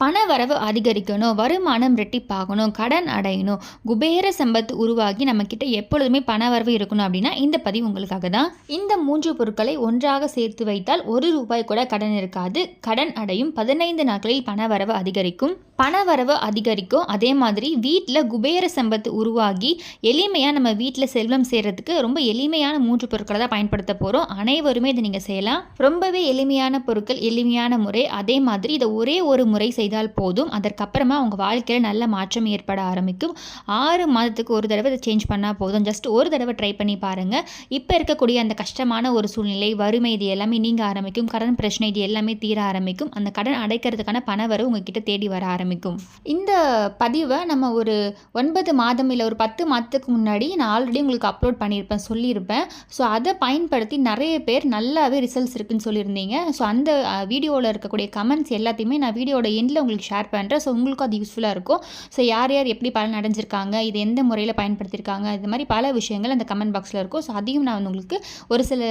பண வரவு அதிகரிக்கணும் வருமானம் ரெட்டிப்பாகணும் கடன் அடையணும் குபேர சம்பத்து உருவாகி நம்மக்கிட்ட எப்பொழுதுமே பண வரவு இருக்கணும் அப்படின்னா இந்த பதிவு உங்களுக்காக தான். இந்த மூன்று பொருட்களை ஒன்றாக சேர்த்து வைத்தால் ஒரு ரூபாய் கூட கடன் இருக்காது. கடன் அடையும் பதினைந்து நாட்களில் பண வரவு அதிகரிக்கும். பண வரவு அதிகரிக்கும். அதே மாதிரி வீட்டில் குபேர சம்பத்து உருவாகி எளிமையாக நம்ம வீட்டில் செல்வம் சேர்கிறதுக்கு ரொம்ப எளிமையான மூன்று பொருட்களை தான் பயன்படுத்த போகிறோம் அனைவருமே இதை நீங்கள் செய்யலாம். ரொம்பவே எளிமையான பொருட்கள் எளிமையான முறை. அதே மாதிரி இதை ஒரே ஒரு முறை செய்தால் போதும். அதற்கப்புறமா உங்கள் வாழ்க்கையில் நல்ல மாற்றம் ஏற்பட ஆரம்பிக்கும். ஆறு மாதத்துக்கு ஒரு தடவை இதை சேஞ்ச் பண்ணால் போதும். ஜஸ்ட் ஒரு தடவை ட்ரை பண்ணி பாருங்கள் இப்போ இருக்கக்கூடிய அந்த கஷ்டமான ஒரு சூழ்நிலை வறுமை இது எல்லாமே நீங்கள் ஆரம்பிக்கும். கடன் பிரச்சனை இது எல்லாமே தீர ஆரம்பிக்கும். அந்த கடன் அடைக்கிறதுக்கான பண வரவு உங்ககிட்ட தேடி வர ஆரம்பிக்கும். இந்த பதிவை நம்ம ஒரு ஒன்பது மாதம் இல்லை ஒரு பத்து மாதத்துக்கு முன்னாடி நான் ஆல்ரெடி உங்களுக்கு அப்லோட் பண்ணியிருப்பேன் சொல்லியிருப்பேன். ஸோ அதை பயன்படுத்தி நிறைய பேர் நல்லாவே ரிசல்ட்ஸ் இருக்குன்னு சொல்லியிருந்தீங்க. ஸோ அந்த வீடியோவில் இருக்கக்கூடிய கமெண்ட்ஸ் எல்லாத்தையுமே நான் வீடியோட எண்டில் உங்களுக்கு ஷேர் பண்ணுறேன் ஸோ உங்களுக்கும் அது யூஸ்ஃபுல்லாக இருக்கும். ஸோ யார் யார் எப்படி பலன் அடைஞ்சிருக்காங்க இது எந்த முறையில் பயன்படுத்தியிருக்காங்க இது மாதிரி பல விஷயங்கள் அந்த கமெண்ட் பாக்ஸில் இருக்கும். ஸோ அதையும் நான் வந்து உங்களுக்கு ஒரு சில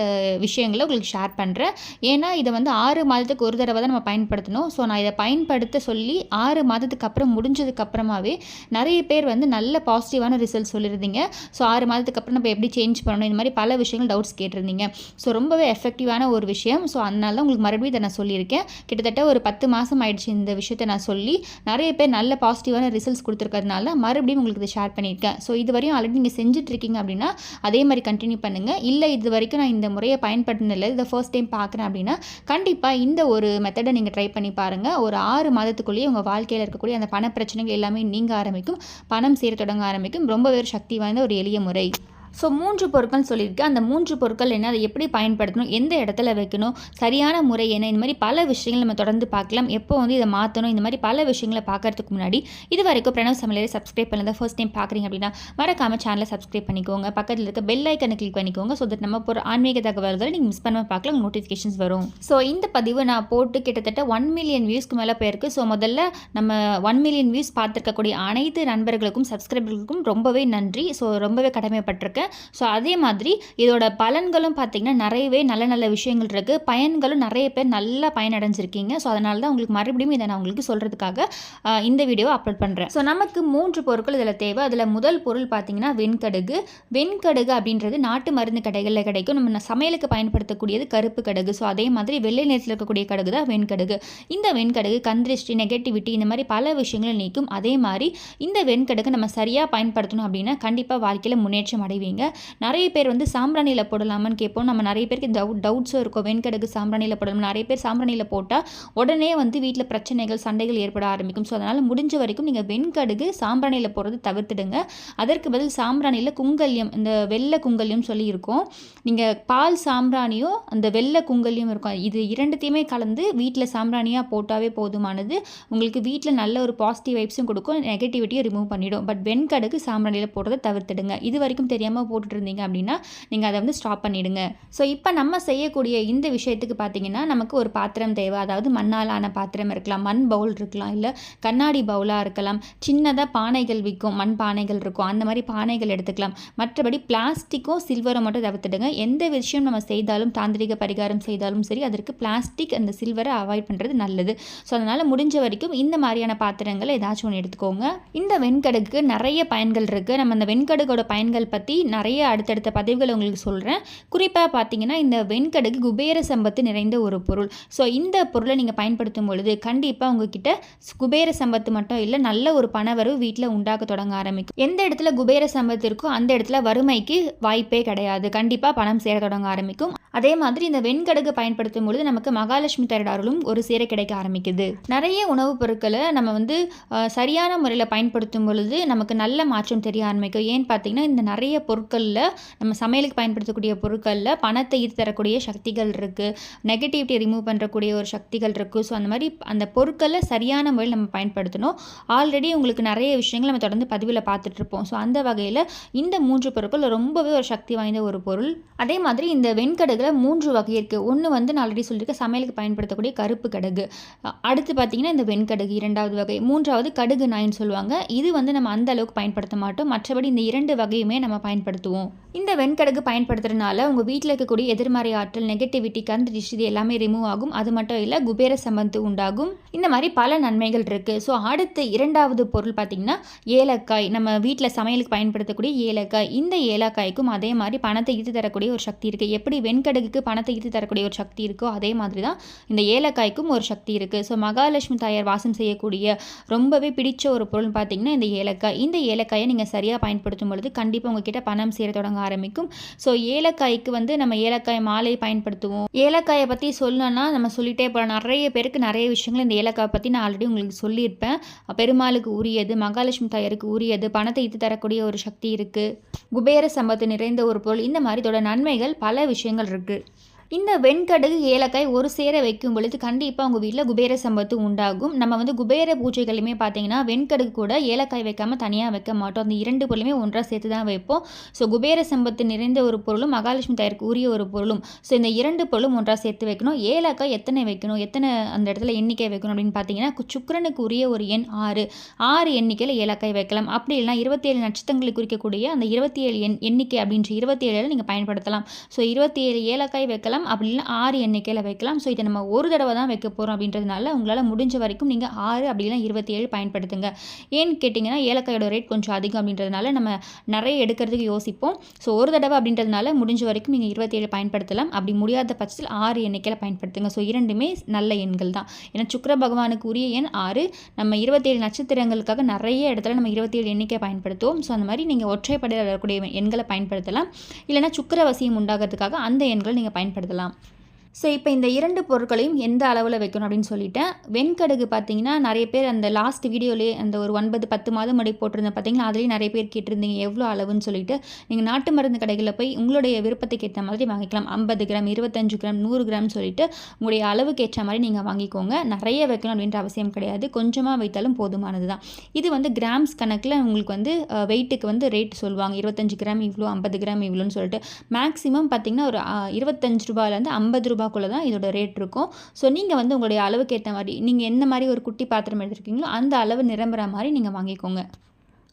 விஷயங்களை உங்களுக்கு ஷேர் பண்ணுறேன் ஏன்னா இதை வந்து ஆறு மாதத்துக்கு ஒரு தடவை தான் நம்ம பயன்படுத்தணும். ஸோ நான் இதை பயன்படுத்த சொல்லி ஆறு மாதத்துக்கு அப்புறம் முடிஞ்சதுக்கு அப்புறமாவே நிறைய பேர் வந்து நல்ல பாசிட்டிவான ரிசல்ட் சொல்லியிருந்தீங்க. ஸோ ஆறு மாதத்துக்கு அப்புறம் நம்ம எப்படி சேஞ்ச் பண்ணணும்? இந்த மாதிரி பல விஷயங்கள் டவுட்ஸ் கேட்டிருந்தீங்க. ஸோ ரொம்பவே எஃபெக்டிவான ஒரு விஷயம். ஸோ அதனால தான் உங்களுக்கு மறுபடியும் இதை நான் சொல்லியிருக்கேன். கிட்டத்தட்ட ஒரு பத்து மாதம் ஆயிடுச்சு இந்த விஷயத்தை நான் சொல்லி நிறைய பேர் நல்ல பாசிட்டிவான ரிசல்ட்ஸ் கொடுத்துருக்கறதுனால மறுபடியும் உங்களுக்கு இதை ஷேர் பண்ணியிருக்கேன். ஸோ இது வரையும் ஆல்ரெடி நீங்கள் செஞ்சுட்ருக்கீங்க அப்படின்னா அதே மாதிரி கண்டினியூ பண்ணுங்கள் இல்லை இது வரைக்கும் நான் இந்த முறையை பயன்படுத்தினதில்லை. இதை ஃபர்ஸ்ட் டைம் பார்க்குறேன் அப்படின்னா கண்டிப்பாக இந்த ஒரு மெத்தடை நீங்கள் ட்ரை பண்ணி பாருங்கள் ஒரு ஆறு மாதத்துக்குள்ளேயே உங்கள் வாழ்க்கையில் இருக்கக்கூடிய அந்த பண பிரச்சனைகள் எல்லாமே நீங்க ஆரம்பிக்கும். பணம் சேர தொடங்க ஆரம்பிக்கும். ரொம்ப ஒரு சக்தி வாய்ந்த ஒரு எளிய முறை. ஸோ மூன்று பொருட்கள் சொல்லியிருக்கேன் அந்த மூன்று பொருட்கள் என்ன அதை எப்படி பயன்படுத்தணும் எந்த இடத்துல வைக்கணும் சரியான முறை என்ன இந்த மாதிரி பல விஷயங்கள் நம்ம தொடர்ந்து பார்க்கலாம். எப்போ வந்து இதை மாற்றணும் இந்த மாதிரி பல விஷயங்களை பார்க்கறதுக்கு முன்னாடி இது வரைக்கும் பிரணவ் சமையலை சப்ஸ்கிரைப் பண்ணதை ஃபர்ஸ்ட் டைம் பார்க்குறீங்க அப்படின்னா மறக்காம சேனலை சப்ஸ்கிரைப் பண்ணிக்கோங்க. பக்கத்தில் இருக்க பெல் ஐக்கனை கிளிக் பண்ணிக்கோங்க ஸோ தட் நம்ம போகிற ஆன்மீக தகவல்களை நீங்கள் மிஸ் பண்ணாமல் பார்க்கலாம் நோட்டிஃபிகேஷன்ஸ் வரும். ஸோ இந்த பதிவு நான் போட்டு கிட்டத்தட்ட ஒன் மில்லியன் வியூஸ்க்கு மேலே போயிருக்கு. ஸோ முதல்ல நம்ம ஒன் மில்லியன் வியூஸ் பார்த்துருக்கக்கூடிய அனைத்து நண்பர்களுக்கும் சப்ஸ்கிரைபர்களுக்கும் ரொம்பவே நன்றி. ஸோ ரொம்பவே கடமைப்பட்டிருக்கேன். ஸோ அதே மாதிரி இதோட பலன்களும் பார்த்திங்கன்னா நிறையவே நல்ல நல்ல விஷயங்கள் இருக்குது பயன்களும் நிறைய பேர் நல்லா பயனடைஞ்சிருக்கீங்க. ஸோ அதனால தான் உங்களுக்கு மறுபடியும் இதை நான் உங்களுக்கு சொல்கிறதுக்காக இந்த வீடியோவை அப்லோட் பண்ணுறேன் ஸோ நமக்கு மூன்று பொருட்கள் இதில் தேவை. அதில் முதல் பொருள் பார்த்திங்கன்னா வெண்கடுகு. வெண்கடுகு அப்படின்றது நாட்டு மருந்து கடைகளில் கிடைக்கும். நம்ம சமையலுக்கு பயன்படுத்தக்கூடியது கருப்பு கடுகு. ஸோ அதே மாதிரி வெள்ளை நிறத்தில் இருக்கக்கூடிய கடுகு தான் வெண்கடுகு. இந்த வெண்கடுகு கந்திருஷ்டி நெகட்டிவிட்டி இந்த மாதிரி பல விஷயங்களை நீக்கும். அதே மாதிரி இந்த வெண்கடுகு நம்ம சரியாக பயன்படுத்தணும் அப்படின்னா கண்டிப்பாக வாழ்க்கையில் முன்னேற்றம் அடைவீங்க. நிறைய பேர் வந்து சாம்பிராணியில் போடலாமான்னு கேட்போம். நம்ம நிறைய பேருக்கு டவுட் டவுட்ஸும் இருக்கும். வெண்கடுகு சாம்பிராணியில் போடலாம் நிறைய பேர் சாம்பிராணியில் போட்டால் உடனே வந்து வீட்டில் பிரச்சனைகள் சண்டைகள் ஏற்பட ஆரம்பிக்கும். ஸோ அதனால் முடிஞ்ச வரைக்கும் நீங்கள் வெண்கடுகு சாம்பிராணியில் போடுறது தவிர்த்துடுங்க. அதற்கு பதில் சாம்பிராணியில் குங்கல்யம் இந்த வெள்ளை குங்கல்யம் சொல்லி இருக்கும். நீங்கள் பால் சாம்பிராணியும் அந்த வெள்ளை குங்கல்யம் இருக்கும். இது இரண்டுத்தையுமே கலந்து வீட்டில் சாம்பிராணியாக போட்டாவே போதுமானது. உங்களுக்கு வீட்டில் நல்ல ஒரு பாசிட்டிவ் வைப்ஸும் கொடுக்கும். நெகட்டிவிட்டியும் ரிமூவ் பண்ணிடும். பட் வெண்கடுகு சாம்பிராணியில் போடுறதை தவிர்த்துடுங்க. இது வரைக்கும் தெரியாமல் போட்டுட்டு இருந்தீங்க அப்படின்னா நீங்கள் அதை வந்து ஸ்டாப் பண்ணிடுங்க. ஸோ இப்போ நம்ம செய்யக்கூடிய இந்த விஷயத்துக்கு பார்த்தீங்கன்னா நமக்கு ஒரு பாத்திரம் தேவை. அதாவது மண்ணால் ஆன பாத்திரம் இருக்கலாம் மண் பவுல் இருக்கலாம் இல்லை கண்ணாடி பவுலாக இருக்கலாம். சின்னதாக பானைகள் விற்கும் மண் பானைகள் இருக்கும். அந்த மாதிரி பானைகள் எடுத்துக்கலாம். மற்றபடி பிளாஸ்டிக்கும் சில்வரும் மட்டும் தவிர்த்துடுங்க. எந்த விஷயம் நம்ம செய்தாலும் தாந்திரிக பரிகாரம் செய்தாலும் சரி அதற்கு பிளாஸ்டிக் அந்த சில்வரை அவாய்ட் பண்ணுறது நல்லது. ஸோ அதனால் முடிஞ்ச வரைக்கும் இந்த மாதிரியான பாத்திரங்களை ஏதாச்சும் ஒன்று எடுத்துக்கோங்க. இந்த வெண்கடுக்கு நிறைய பயன்கள் இருக்குது நம்ம அந்த வெண்கடுகோட பயன்கள் பற்றி நிறைய அடுத்தடுத்த பதிவுகளை உங்களுக்கு சொல்கிறேன் குறிப்பாக பார்த்தீங்கன்னா இந்த வெண்கடுகு குபேர சம்பத்து நிறைந்த ஒரு பொருள். ஸோ இந்த பொருளை நீங்கள் பயன்படுத்தும் பொழுது கண்டிப்பாக உங்ககிட்ட குபேர சம்பத்து மட்டும் இல்லை நல்ல ஒரு பணவரவு வீட்டில் உண்டாக்க தொடங்க ஆரம்பிக்கும். எந்த இடத்துல குபேர சம்பத்து இருக்கோ அந்த இடத்துல வறுமைக்கு வாய்ப்பே கிடையாது. கண்டிப்பாக பணம் சேர தொடங்க ஆரம்பிக்கும். அதே மாதிரி இந்த வெண்கடுகு பயன்படுத்தும் பொழுது நமக்கு மகாலட்சுமி தரடாரலும் ஒரு சேர கிடைக்க ஆரம்பிக்குது. நிறைய உணவுப் பொருட்களை நம்ம வந்து சரியான முறையில் பயன்படுத்தும் பொழுது நமக்கு நல்ல மாற்றம் தெரிய ஆரம்பிக்கும். ஏன்னு பார்த்தீங்கன்னா இந்த நிறைய பொருட்களில் நம்ம சமையலுக்கு பயன்படுத்தக்கூடிய பொருட்களில் பணத்தை ஈர்த்து தரக்கூடிய சக்திகள் இருக்குது நெகட்டிவிட்டி ரிமூவ் பண்ணுறக்கூடிய ஒரு சக்திகள் இருக்குது ஸோ அந்த மாதிரி அந்த பொருட்களை சரியான முறையில் நம்ம பயன்படுத்தணும். ஆல்ரெடி உங்களுக்கு நிறைய விஷயங்கள் நம்ம தொடர்ந்து பதிவில் பார்த்துட்ருப்போம் ஸோ அந்த வகையில் இந்த மூன்று பொருட்கள் ரொம்பவே ஒரு சக்தி வாய்ந்த ஒரு பொருள். அதே மாதிரி இந்த வெண்கடுகில் மூன்று வகை இருக்குது ஒன்று வந்து நான் ஆல்ரெடி சொல்லியிருக்கேன் சமையலுக்கு பயன்படுத்தக்கூடிய கருப்பு கடுகு. அடுத்து பார்த்தீங்கன்னா இந்த வெண்கடுகு இரண்டாவது வகை. மூன்றாவது கடுகு நாயின்னு சொல்லுவாங்க. இது வந்து நம்ம அந்த அளவுக்கு பயன்படுத்த மாட்டோம். மற்றபடி இந்த இரண்டு வகையுமே நம்ம பயன்படுத்த பயன்படுத்துவோம். இந்த வெண்கடுகு பயன்படுத்துறதுனால உங்கள் வீட்டில் இருக்கக்கூடிய எதிர்மறை ஆற்றல் நெகட்டிவிட்டி கரண்ட் டிஷ் இது எல்லாமே ரிமூவ் ஆகும். அது மட்டும் இல்லை குபேர சம்பந்து உண்டாகும். இந்த மாதிரி பல நன்மைகள் இருக்குது ஸோ அடுத்து இரண்டாவது பொருள் பார்த்திங்கன்னா ஏலக்காய். நம்ம வீட்டில் சமையலுக்கு பயன்படுத்தக்கூடிய ஏலக்காய். இந்த ஏலக்காய்க்கும் அதே மாதிரி பணத்தை ஈர்த்து தரக்கூடிய ஒரு சக்தி இருக்குது எப்படி வெண்கடுகுக்கு பணத்தை ஈர்த்து தரக்கூடிய ஒரு சக்தி இருக்கோ அதே மாதிரி தான் இந்த ஏலக்காய்க்கும் ஒரு சக்தி இருக்குது ஸோ மகாலட்சுமி தாயார் வாசம் செய்யக்கூடிய ரொம்பவே பிடிச்ச ஒரு பொருள் பார்த்திங்கன்னா இந்த ஏலக்காய். இந்த ஏலக்காயை நீங்கள் சரியாக பயன்படுத்தும் பொழுது கண்டிப்பாக உங்ககிட்ட பணம் சேர தொடங்க ஆரம்பிக்கும். ஸோ ஏலக்காய்க்கு வந்து நம்ம ஏலக்காய் மாலை பயன்படுத்துவோம். ஏலக்காயை பற்றி சொல்லணும்னா நம்ம சொல்லிட்டே போகலாம் நிறைய பேருக்கு நிறைய விஷயங்கள் இந்த ஏலக்காய் பற்றி நான் ஆல்ரெடி உங்களுக்கு சொல்லியிருப்பேன். பெருமாளுக்கு உரியது மகாலட்சுமி தாயருக்கு உரியது பணத்தை ஈர்த்து தரக்கூடிய ஒரு சக்தி இருக்குது குபேர சம்பத்து நிறைந்த ஒரு பொருள். இந்த மாதிரி இதோட நன்மைகள் பல விஷயங்கள் இருக்குது இந்த வெண்கடுகு ஏலக்காய் ஒரு சேர வைக்கும் பொழுது கண்டிப்பாக உங்கள் வீட்டில் குபேர சம்பத்து உண்டாகும். நம்ம வந்து குபேர பூஜைகளுமே பார்த்தீங்கன்னா வெண்கடுகு கூட ஏலக்காய் வைக்காமல் தனியாக வைக்க மாட்டோம். அந்த இரண்டு பொருளுமே ஒன்றாக சேர்த்து தான் வைப்போம். ஸோ குபேர சம்பத்து நிறைந்த ஒரு பொருளும் மகாலட்சுமி தயாருக்கு உரிய ஒரு பொருளும். ஸோ இந்த இரண்டு பொருளும் ஒன்றாக சேர்த்து வைக்கணும். ஏலக்காய் எத்தனை வைக்கணும்? எத்தனை அந்த இடத்துல எண்ணிக்கை வைக்கணும் அப்படின்னு பார்த்தீங்கன்னா சுக்கரனுக்கு உரிய ஒரு எண் ஆறு. ஆறு எண்ணிக்கையில் ஏலக்காய் வைக்கலாம். அப்படி இல்லைனா இருபத்தி ஏழு நட்சத்திரங்களை குறிக்கக்கூடிய அந்த இருபத்தி ஏழு எண் எண்ணிக்கை அப்படின்ற இருபத்தி ஏழில் நீங்கள் பயன்படுத்தலாம். ஸோ இருபத்தி ஏழு ஏலக்காய் வைக்கலாம். வைக்கலாம் அப்படி இல்லை ஆறு எண்ணிக்கையில் வைக்கலாம். ஸோ இதை நம்ம ஒரு தடவை தான் வைக்க போகிறோம் அப்படின்றதுனால உங்களால் முடிஞ்ச வரைக்கும் நீங்கள் ஆறு அப்படி இருபத்தி ஏழு பயன்படுத்துங்க. ஏன்னு கேட்டிங்கன்னா ஏலக்காயோட ரேட் கொஞ்சம் அதிகம் அப்படின்றதுனால நம்ம நிறைய எடுக்கிறதுக்கு யோசிப்போம். ஸோ ஒரு தடவை அப்படின்றதுனால முடிஞ்ச வரைக்கும் நீங்கள் இருபத்தி ஏழு பயன்படுத்தலாம். அப்படி முடியாத பட்சத்தில் ஆறு எண்ணிக்கையில் பயன்படுத்துங்க. ஸோ இரண்டுமே நல்ல எண்கள் தான். ஏன்னா சுக்கர பகவானுக்கு உரிய எண் ஆறு. நம்ம இருபத்தேழு நட்சத்திரங்களுக்காக நிறைய இடத்துல நம்ம இருபத்தேழு எண்ணிக்கை பயன்படுத்துவோம். ஸோ அந்த மாதிரி நீங்கள் ஒற்றைப்படையில் வரக்கூடிய எண்களை பயன்படுத்தலாம். இல்லைனா சுக்கரவசியம் உண்டாகிறதுக்காக அந்த எண்களை நீங்கள் பயன்படுத்தலாம். பயன்படுத்தலாம். ஸோ இப்போ இந்த இரண்டு பொருட்களையும் எந்த அளவில் வைக்கணும் அப்படின்னு சொல்லிட்டேன். வெண்கடுகு பார்த்தீங்கன்னா நிறைய பேர் அந்த லாஸ்ட் வீடியோலேயே அந்த ஒரு ஒன்பது பத்து மாதம் முடி போட்டிருந்தேன் பார்த்தீங்கன்னா அதுலேயும் நிறைய பேர் கேட்டிருந்தீங்க எவ்வளோ அளவுன்னு சொல்லிட்டு. நீங்கள் நாட்டு மருந்து கடைகளில் போய் உங்களுடைய விருப்பத்துக்கு ஏற்ற மாதிரி வாங்கிக்கலாம். ஐம்பது கிராம் இருபத்தஞ்சு கிராம் நூறு கிராம் சொல்லிட்டு உங்களுடைய அளவுக்கு ஏற்ற மாதிரி நீங்கள் வாங்கிக்கோங்க. நிறைய வைக்கணும் அப்படின்ற அவசியம் கிடையாது. கொஞ்சமாக வைத்தாலும் போதுமானது தான் இது வந்து கிராம்ஸ் கணக்கில் உங்களுக்கு வந்து வெயிட்டுக்கு வந்து ரேட் சொல்லுவாங்க. இருபத்தஞ்சு கிராம் இவ்வளோ ஐம்பது கிராம் இவ்வளோன்னு சொல்லிட்டு. மேக்ஸிமம் பார்த்தீங்கன்னா ஒரு இருபத்தஞ்சு ரூபாயிலேருந்து ஐம்பது ரூபா ரூபாக்குள்ளே தான் இதோட ரேட் இருக்கும். ஸோ நீங்கள் வந்து உங்களுடைய அளவுக்கு ஏற்ற மாதிரி நீங்கள் எந்த மாதிரி ஒரு குட்டி பாத்திரம் எடுத்துருக்கீங்களோ அந்த அளவு நிரம்புற மாதிரி நீங்கள் வாங்கிக்கோங்க.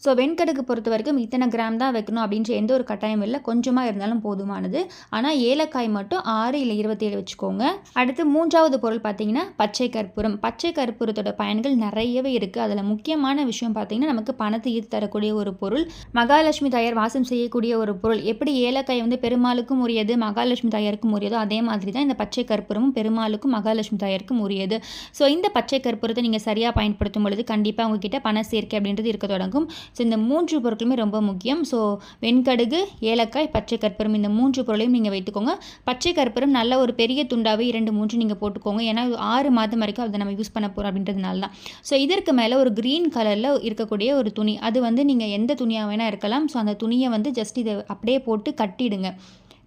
ஸோ வெண்கடுக்கு பொறுத்த வரைக்கும் இத்தனை கிராம் தான் வைக்கணும் அப்படின்ற எந்த ஒரு கட்டாயம் இல்லை. கொஞ்சமாக இருந்தாலும் போதுமானது. ஆனால் ஏலக்காய் மட்டும் ஆறு இல்லை இருபத்தேழு வச்சுக்கோங்க. அடுத்து மூன்றாவது பொருள் பார்த்தீங்கன்னா பச்சை கற்பூரம். பச்சை கற்பூரத்தோட பயன்கள் நிறையவே இருக்குது அதில் முக்கியமான விஷயம் பார்த்தீங்கன்னா நமக்கு பணத்தை ஈர்த்து தரக்கூடிய ஒரு பொருள். மகாலட்சுமி தாயார் வாசம் செய்யக்கூடிய ஒரு பொருள். எப்படி ஏலக்காய் வந்து பெருமாளுக்கும் உரியது மகாலட்சுமி தாயாருக்கும் உரியதோ அதே மாதிரி தான் இந்த பச்சை கற்பூரமும் பெருமாளுக்கும் மகாலட்சுமி தாயாருக்கும் உரியது. ஸோ இந்த பச்சை கற்பூரத்தை நீங்கள் சரியாக பயன்படுத்தும் பொழுது கண்டிப்பாக உங்ககிட்ட பண சேர்க்கை அப்படின்றது இருக்க தொடங்கும். ஸோ இந்த மூன்று பொருட்களுமே ரொம்ப முக்கியம். ஸோ வெண்கடுகு ஏலக்காய் பச்சை கற்பூரம் இந்த மூன்று பொருளையும் நீங்கள் வைத்துக்கோங்க. பச்சை கற்பூரம் நல்ல ஒரு பெரிய துண்டாவே இரண்டு மூன்று நீங்கள் போட்டுக்கோங்க. ஏன்னா ஆறு மாதம் வரைக்கும் அதை நம்ம யூஸ் பண்ண போகிறோம் அப்படின்றதுனால தான். ஸோ இதற்கு மேலே ஒரு க்ரீன் கலரில் இருக்கக்கூடிய ஒரு துணி. அது வந்து நீங்கள் எந்த துணியாக வேணால் இருக்கலாம். ஸோ அந்த துணியை வந்து ஜஸ்ட் இதை அப்படியே போட்டு கட்டிடுங்க.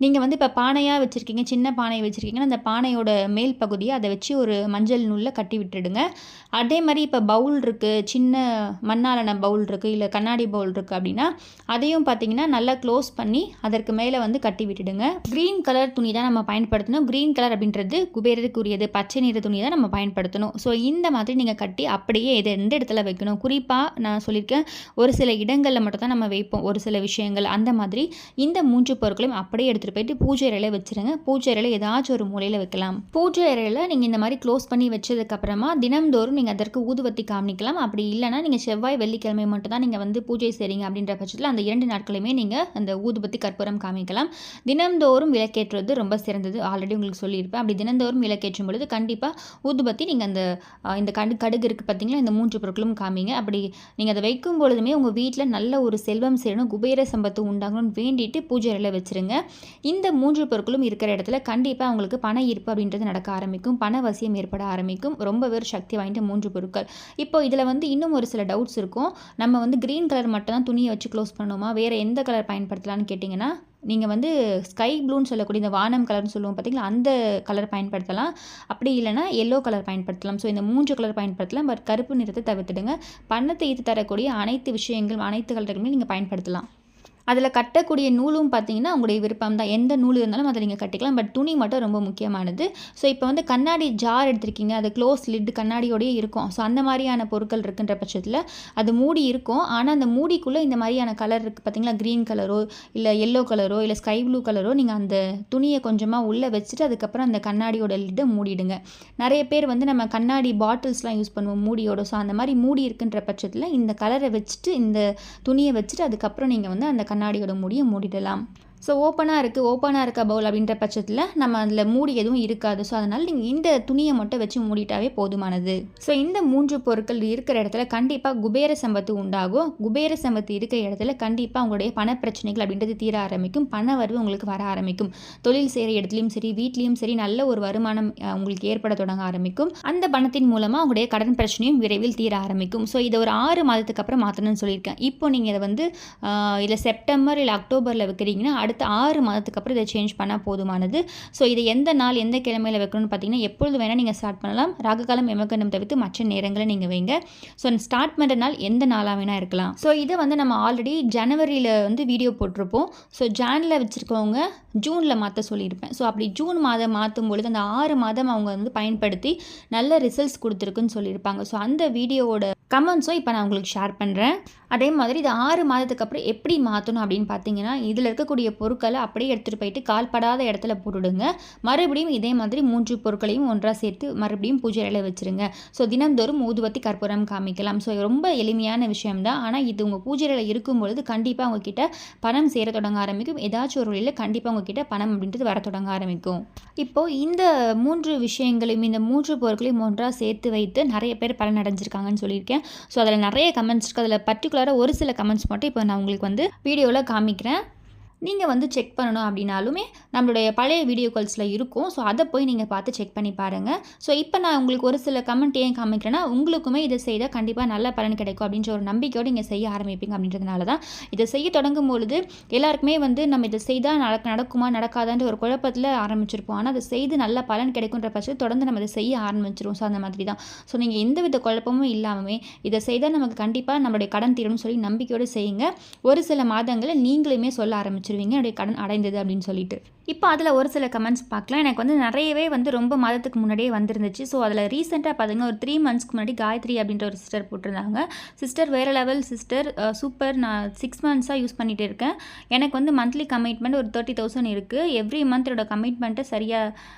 நீங்கள் வந்து இப்போ பானையாக வச்சுருக்கீங்க சின்ன பானையை வச்சுருக்கீங்கன்னா அந்த பானையோட மேல் பகுதியை அதை வச்சு ஒரு மஞ்சள் நூலில் கட்டி விட்டுடுங்க. அதே மாதிரி இப்போ பவுல் இருக்குது சின்ன மண்ணாலான பவுல் இருக்குது இல்லை கண்ணாடி பவுல் இருக்குது அப்படின்னா அதையும் பார்த்தீங்கன்னா நல்லா க்ளோஸ் பண்ணி அதற்கு மேலே வந்து கட்டி விட்டுடுங்க. க்ரீன் கலர் துணி தான் நம்ம பயன்படுத்தணும். க்ரீன் கலர் அப்படின்றது குபேரத்துக்குரியது பச்சை நிற துணி தான் நம்ம பயன்படுத்தணும். ஸோ இந்த மாதிரி நீங்கள் கட்டி அப்படியே இதை எந்த இடத்துல வைக்கணும்? குறிப்பாக நான் சொல்லியிருக்கேன் ஒரு சில இடங்களில் மட்டும் தான் நம்ம வைப்போம். ஒரு சில விஷயங்கள் அந்த மாதிரி இந்த மூன்று பொருட்களையும் அப்படியே எடுத்து எடுத்துகிட்டு போயிட்டு பூஜை அறையில் வச்சுருங்க. பூஜை அறையில் ஏதாச்சும் ஒரு மூலையில் வைக்கலாம். பூஜை அறையில் நீங்கள் இந்த மாதிரி க்ளோஸ் பண்ணி வச்சதுக்கப்புறமா தினம்தோறும் நீங்கள் அதற்கு ஊதுவத்தி காமிக்கலாம். அப்படி இல்லைனா நீங்கள் செவ்வாய் வெள்ளிக்கிழமை மட்டும் தான் நீங்கள் வந்து பூஜை செய்கிறீங்க அப்படின்ற பட்சத்தில் அந்த இரண்டு நாட்களுமே நீங்கள் அந்த ஊதுபத்தி கற்பூரம் காமிக்கலாம். தினம்தோறும் விளக்கேற்றுவது ரொம்ப சிறந்தது. ஆல்ரெடி உங்களுக்கு சொல்லியிருப்பேன். அப்படி தினந்தோறும் விளக்கேற்றும் பொழுது கண்டிப்பாக ஊதுபத்தி நீங்கள் அந்த இந்த கடு கடுகு இருக்குது பார்த்தீங்களா இந்த மூன்று பொருட்களும் காமிங்க. அப்படி நீங்கள் அதை வைக்கும் பொழுதுமே உங்கள் வீட்டில் நல்ல ஒரு செல்வம் சேரணும். குபேர சம்பத்து உண்டாகணும்னு வேண்டிட்டு பூஜை அறையில் வச்சுருங்க. இந்த மூன்று பொருட்களும் இருக்கிற இடத்துல கண்டிப்பாக அவங்களுக்கு பண ஈர்ப்பு அப்படின்றது நடக்க ஆரம்பிக்கும். பண வசியம் ஏற்பட ஆரம்பிக்கும். ரொம்ப ஒரு சக்தி வாய்ந்த மூன்று பொருட்கள். இப்போ இதில் வந்து இன்னும் ஒரு சில டவுட்ஸ் இருக்கும். நம்ம வந்து க்ரீன் கலர் மட்டும் தான் துணியை வச்சு க்ளோஸ் பண்ணணுமா? வேறு எந்த கலர் பயன்படுத்தலாம்னு கேட்டிங்கன்னா நீங்கள் வந்து ஸ்கை ப்ளூன்னு சொல்லக்கூடிய இந்த வானம் கலர்னு சொல்லுவோம் பார்த்தீங்களா அந்த கலர் பயன்படுத்தலாம். அப்படி இல்லைனா எல்லோ கலர் பயன்படுத்தலாம். ஸோ இந்த மூன்று கலர் பயன்படுத்தலாம். பட் கருப்பு நிறத்தை தவிர்த்துடுங்க. பணத்தை ஈர்த்து தரக்கூடிய அனைத்து விஷயங்கள் அனைத்து கலர்களுமே நீங்கள் பயன்படுத்தலாம். அதில் கட்டக்கூடிய நூலும் பார்த்தீங்கன்னா உங்களுடைய விருப்பம் தான் எந்த நூல் இருந்தாலும் அதை நீங்கள் கட்டிக்கலாம். பட் துணி மட்டும் ரொம்ப முக்கியமானது. ஸோ இப்போ வந்து கண்ணாடி ஜார் எடுத்திருக்கீங்க. அது க்ளோஸ் லிட் கண்ணாடியோடயே இருக்கும். ஸோ அந்த மாதிரியான பொருட்கள் இருக்குன்ற பட்சத்தில் அது மூடி இருக்கும். ஆனால் அந்த மூடிக்குள்ளே இந்த மாதிரியான கலர் இருக்குது பார்த்தீங்களா க்ரீன் கலரோ இல்லை எல்லோ கலரோ இல்லை ஸ்கை ப்ளூ கலரோ நீங்கள் அந்த துணியை கொஞ்சமாக உள்ளே வச்சுட்டு அதுக்கப்புறம் அந்த கண்ணாடியோட லிட்டை மூடிடுங்க. நிறைய பேர் வந்து நம்ம கண்ணாடி பாட்டில்ஸ்லாம் யூஸ் பண்ணுவோம் மூடியோட. ஸோ அந்த மாதிரி மூடி இருக்குன்ற பட்சத்தில் இந்த கலரை வச்சுட்டு இந்த துணியை வச்சுட்டு அதுக்கப்புறம் நீங்கள் வந்து அந்த கண்ணாடியோட மூடியை மூடிடலாம். ஸோ ஓப்பனாக இருக்குது ஓப்பனாக இருக்க பவுல் அப்படின்ற பட்சத்தில் நம்ம அதில் மூடி எதுவும் இருக்காது. ஸோ அதனால் நீங்கள் இந்த துணியை மட்டும் வச்சு மூடிட்டாவே போதுமானது. ஸோ இந்த மூன்று பொருட்கள் இருக்கிற இடத்துல கண்டிப்பாக குபேர சம்பத்து உண்டாகும். குபேர சம்பத்து இருக்கிற இடத்துல கண்டிப்பாக உங்களுடைய பண பிரச்சனைகள் அப்படின்றது தீர ஆரம்பிக்கும். பண வரவு உங்களுக்கு வர ஆரம்பிக்கும். தொழில் செய்கிற இடத்துலையும் சரி வீட்லேயும் சரி நல்ல ஒரு வருமானம் உங்களுக்கு ஏற்பட தொடங்க ஆரம்பிக்கும். அந்த பணத்தின் மூலமாக உங்களுடைய கடன் பிரச்சனையும் விரைவில் தீர ஆரம்பிக்கும். ஸோ இதை ஒரு ஆறு மாதத்துக்கு அப்புறம் மாற்றணும்னு சொல்லியிருக்கேன். இப்போ நீங்கள் இதை வந்து இல்லை செப்டம்பர் இல்லை அக்டோபரில் வைக்கிறீங்கன்னா அடுத்த ஆறு மாதத்துக்கு அப்புறம் இதை சேஞ்ச் பண்ணால் போதுமானது. ஸோ இதை எந்த நாள் எந்த கிழமையில் வைக்கணும்னு பார்த்தீங்கன்னா எப்பொழுது வேணால் நீங்கள் ஸ்டார்ட் பண்ணலாம். ராககாலம் எமகண்டம் தவிர்த்து மற்ற நேரங்களை நீங்கள் வைங்க. ஸோ ஸ்டார்ட் பண்ணுற நாள் எந்த நாளாக வேணால் இருக்கலாம். ஸோ இதை வந்து நம்ம ஆல்ரெடி ஜனவரியில் வந்து வீடியோ போட்டிருப்போம். ஸோ ஜானில் வச்சுருக்கவங்க ஜூனில் மாற்ற சொல்லியிருப்பேன். ஸோ அப்படி ஜூன் மாதம் மாற்றும் பொழுது அந்த ஆறு மாதம் அவங்க வந்து பயன்படுத்தி நல்ல ரிசல்ட்ஸ் கொடுத்துருக்குன்னு சொல்லியிருப்பாங்க. ஸோ அந்த வீடியோவோட கமெண்ட்ஸும் இப்போ நான் உங்களுக்கு ஷேர் பண்ணுறேன் அதே மாதிரி இது ஆறு மாதத்துக்கு அப்புறம் எப்படி மாற்றணும் அப்படின்னு பார்த்தீங்கன்னா இதில் இருக்கக்கூடிய பொருட்களை அப்படியே எடுத்துகிட்டு போயிட்டு கால்படாத இடத்துல போட்டுடுங்க. மறுபடியும் இதே மாதிரி மூன்று பொருட்களையும் ஒன்றாக சேர்த்து மறுபடியும் பூஜை அறையில வச்சுருங்க. ஸோ தினந்தோறும் ஊதுவத்தி கற்பூரம் காமிக்கலாம். ஸோ ரொம்ப எளிமையான விஷயம்தான். ஆனால் இது உங்கள் பூஜை அறையில் இருக்கும் பொழுது கண்டிப்பாக உங்ககிட்ட பணம் சேர தொடங்க ஆரம்பிக்கும். ஏதாச்சும் ஒரு வழியில் கண்டிப்பாக உங்ககிட்ட பணம் அப்படின்றது வர தொடங்க ஆரம்பிக்கும். இப்போது இந்த மூன்று விஷயங்களையும் இந்த மூன்று பொருட்களையும் ஒன்றாக சேர்த்து வைத்து நிறைய பேர் பலன் அடைஞ்சிருக்காங்கன்னு சொல்லியிருக்கேன். ஸோ அதில் நிறைய கமெண்ட்ஸ் இருக்குது அதில் பர்டிகுலராக ஒரு சில கமெண்ட்ஸ் மட்டும் இப்போ நான் உங்களுக்கு வந்து வீடியோவில் காமிக்கிறேன். நீங்கள் வந்து செக் பண்ணணும் அப்படின்னாலுமே நம்மளுடைய பழைய வீடியோ கால்ஸில் இருக்கும். ஸோ அதை போய் நீங்கள் பார்த்து செக் பண்ணி பாருங்கள் ஸோ இப்போ நான் உங்களுக்கு ஒரு சில கமெண்ட் ஏன் காமிக்கிறேன்னா உங்களுக்குமே இதை செய்தால் கண்டிப்பாக நல்ல பலன் கிடைக்கும் அப்படின்ற ஒரு நம்பிக்கையோடு நீங்கள் செய்ய ஆரம்பிப்பீங்க அப்படின்றதுனால தான் இதை செய்ய தொடங்கும் பொழுது எல்லாருக்குமே வந்து நம்ம இதை செய்தால் நடக்க நடக்குமா நடக்காதான்ற ஒரு குழப்பத்தில் ஆரம்பிச்சிருப்போம். ஆனால் அதை செய்து நல்ல பலன் கிடைக்குன்ற பட்சத்தில் தொடர்ந்து நம்ம இதை செய்ய ஆரம்பிச்சிருவோம். ஸோ அந்த மாதிரி தான். ஸோ நீங்கள் எந்த வித குழப்பமும் இல்லாமல் இதை செய்தால் நமக்கு கண்டிப்பாக நம்மளுடைய கடன் தீரணும்னு சொல்லி நம்பிக்கையோடு செய்யுங்க. ஒரு சில மாதங்களில் நீங்களுமே சொல்ல ஆரம்பிச்சிருவீங்க என்னுடைய கடன் அடைந்தது அப்படின்னு சொல்லிட்டு. இப்போ அதில் ஒரு சில கமெண்ட்ஸ் பார்க்கலாம். எனக்கு வந்து நிறையவே வந்து ரொம்ப மாதத்துக்கு முன்னாடியே வந்திருந்துச்சு. ஸோ அதில் ரீசெண்டாக பார்த்தீங்கன்னா ஒரு த்ரீ மந்த்ஸ்க்கு முன்னாடி காயத்ரி அப்படின்ற ஒரு சிஸ்டர் போட்டிருந்தாங்க. சிஸ்டர் வேறு லெவல் சிஸ்டர் சூப்பர் நான் சிக்ஸ் மந்த்ஸாக யூஸ் பண்ணிகிட்டு இருக்கேன். எனக்கு வந்து மந்த்லி கமிட்மெண்ட் ஒரு தேர்ட்டி தௌசண்ட் இருக்குது எவ்ரி மந்த் என்னோட கமிட்மெண்ட்டை சரியாக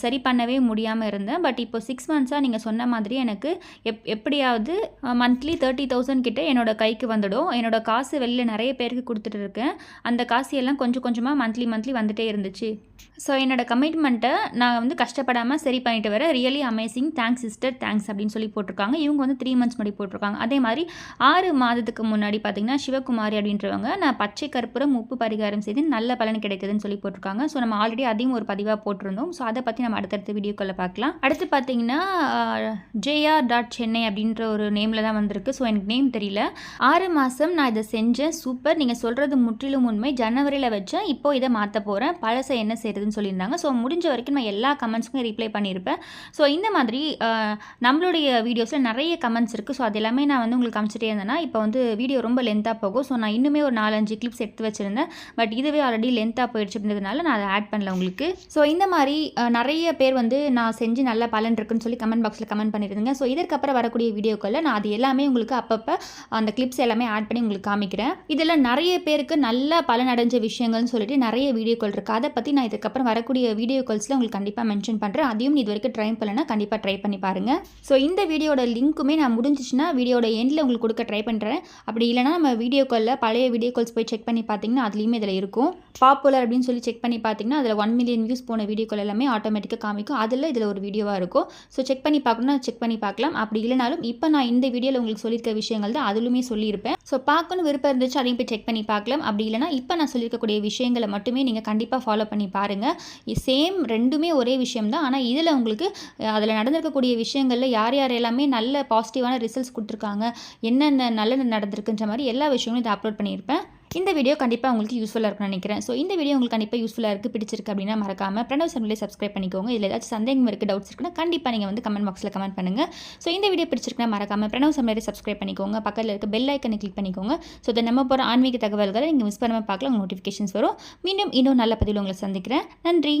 சரி பண்ணவே முடியாமல் இருந்தேன். பட் இப்போ சிக்ஸ் மந்த்ஸாக நீங்கள் சொன்ன மாதிரி எனக்கு எப் எப்படியாவது மந்த்லி தேர்ட்டி தௌசண்ட் கிட்டே என்னோட கைக்கு வந்துடும். என்னோட காசு வெளியில் நிறைய பேருக்கு கொடுத்துட்டு இருக்கேன். அந்த காசு எல்லாம் கொஞ்சம் கொஞ்சமாக மந்த்லி மந்த்லி வந்துட்டே இருந்துச்சு. ஸோ என்னோட கமிட்மெண்ட்டை நான் வந்து கஷ்டப்படாமல் சரி பண்ணிட்டு வரேன் really amazing thanks sister thanks அப்படின்னு சொல்லி போட்டிருக்காங்க. இவங்க வந்து த்ரீ மந்த்ஸ் முன்னாடி போட்டிருக்காங்க. அதே மாதிரி ஆறு மாதத்துக்கு முன்னாடி பார்த்தீங்கன்னா சிவகுமாரி அப்படின்றவங்க நான் பச்சை கற்பூரம் உப்பு பரிகாரம் செய்து நல்ல பலன் கிடைக்குதுன்னு சொல்லி போட்டிருக்காங்க. ஸோ நம்ம ஆல்ரெடி அதையும் ஒரு பதிவாக போட்டிருந்தோம். ஸோ அதை பற்றி நம்ம அடுத்தடுத்த வீடியோக்களை பார்க்கலாம். அடுத்து பார்த்தீங்கன்னா ஜேஆர் டாட் சென்னை அப்படின்ற ஒரு நேமில் தான் வந்திருக்கு. ஸோ எனக்கு நேம் தெரியல. ஆறு மாதம் நான் இதை செஞ்சேன். சூப்பர் நீங்கள் சொல்கிறது முற்றிலும் உண்மை. ஜன ஜனவரியில் வச்சேன் இப்போ இதை மாற்ற போகிறேன் பழசை என்ன செய்கிறதுன்னு சொல்லியிருந்தாங்க. ஸோ முடிஞ்ச வரைக்கும் நான் எல்லா கமெண்ட்ஸுக்கும் ரிப்ளை பண்ணியிருப்பேன். ஸோ இந்த மாதிரி நம்மளுடைய வீடியோஸில் நிறைய கமெண்ட்ஸ் இருக்குது ஸோ அது எல்லாமே நான் வந்து உங்களுக்கு காமிச்சிட்டே இருந்தேன்னா இப்போ வந்து வீடியோ ரொம்ப லென்த்தாக போகும். ஸோ நான் இன்னுமே ஒரு நாலஞ்சு கிளிப்ஸ் எடுத்து வச்சுருந்தேன். பட் இதுவே ஆல்ரெடி லென்த்தாக போயிடுச்சு அப்படின்றதுனால நான் அதை ஆட் பண்ணல உங்களுக்கு. ஸோ இந்த மாதிரி நிறைய பேர் வந்து நான் செஞ்சு நல்ல பலன் இருக்குன்னு சொல்லி கமெண்ட் பாக்ஸில் கமெண்ட் பண்ணியிருந்தேங்க. ஸோ இதற்கப்புறம் வரக்கூடிய வீடியோக்களில் நான் அது எல்லாமே உங்களுக்கு அப்பப்போ அந்த கிளிப்ஸ் எல்லாமே ஆட் பண்ணி உங்களுக்கு காமிக்கிறேன். இதில் நிறைய பேருக்கு நல்ல பலன் தெரிஞ்ச விஷயங்கள்னு சொல்லிட்டு நிறைய வீடியோக்கள் இருக்குது அதை பற்றி நான் இதுக்கப்புறம் வரக்கூடிய வீடியோ கால்ஸில் உங்களுக்கு கண்டிப்பாக மென்ஷன் பண்ணுறேன் அதையும் நீ இது வரைக்கும் ட்ரை பண்ணலன்னா கண்டிப்பாக ட்ரை பண்ணி பாருங்கள் ஸோ இந்த வீடியோட லிங்க்குமே நான் முடிஞ்சிச்சுன்னா வீடியோட எண்டில் உங்களுக்கு கொடுக்க ட்ரை பண்ணுறேன் அப்படி இல்லைனா நம்ம வீடியோ காலில் பழைய வீடியோ கால்ஸ் போய் செக் பண்ணி பார்த்தீங்கன்னா அதுலேயுமே இதில் இருக்கும். பாப்புலர் அப்படின்னு சொல்லி செக் பண்ணி பார்த்தீங்கன்னா அதில் ஒன் மில்லியன் வியூஸ் போன வீடியோ கால் எல்லாமே ஆட்டோமேட்டிக்காக காமிக்கும். அதில் இதில் ஒரு வீடியோவாக இருக்கும். ஸோ செக் பண்ணி பார்க்கணும்னா செக் பண்ணி பார்க்கலாம். அப்படி இல்லைனாலும் இப்போ நான் இந்த வீடியோவில் உங்களுக்கு சொல்லியிருக்க விஷயங்கள் தான் அதுலுமே சொல்லியிருப்பேன். ஸோ பார்க்கணும் விருப்பம் இருந்துச்சு அதையும் போய் செக் பண்ணி பார்க்கலாம். அப்படி இல்லைனா இப்போ நான் சொல்லியிருக்கக்கூடிய விஷயங்களை மட்டுமே நீங்கள் கண்டிப்பாக ஃபாலோ பண்ணி பாருங்கள் சேம் ரெண்டுமே ஒரே விஷயம் தான் ஆனால் இதில் உங்களுக்கு அதில் நடந்திருக்கக்கூடிய விஷயங்களில் யார் யார் எல்லாமே நல்ல பாசிட்டிவான ரிசல்ட்ஸ் கொடுத்துருக்காங்க என்னென்ன நல்லது நடந்திருக்குன்ற மாதிரி எல்லா விஷயங்களும் இதை அப்லோட் பண்ணியிருப்பேன். இந்த வீடியோ கண்டிப்பாக உங்களுக்கு யூஸ்ஃபுல்லாக இருக்கும்னு நினைக்கிறேன். ஸோ இந்த வீடியோ உங்களுக்கு கண்டிப்பாக யூஸ்ஃபுல்லாக இருக்குது பிடிச்சிருக்கு அப்படின்னா மறக்காமல் பிரணவ் சமையலை சப்ஸ்கிரைப் பண்ணிக்கோங்க. இதில் ஏதாச்சும் சந்தேகம் இருக்குது டவுட்ஸ் இருக்குன்னா கண்டிப்பாக நீங்கள் வந்து கமெண்ட் பாக்ஸில் கமெண்ட் பண்ணுங்கள் ஸோ இந்த வீடியோ பிடிச்சிருக்குன்னா மறக்காமல் பிரணவ் சமையலை சப்ஸ்கிரைப் பண்ணிக்கோங்க. பக்கத்தில் இருக்க பெல் ஐக்கனை கிளிக் பண்ணிக்கோங்க. ஸோ இதை நம்ம போகிற ஆன்மீக தகவல்களை நீங்கள் மிஸ் பண்ணாமல் பார்க்கலாம் நோட்டிஃபிகேஷன்ஸ் வரும். மீண்டும் இன்னும் நல்ல பதிவில் உங்களை சந்திக்கிறேன். நன்றி.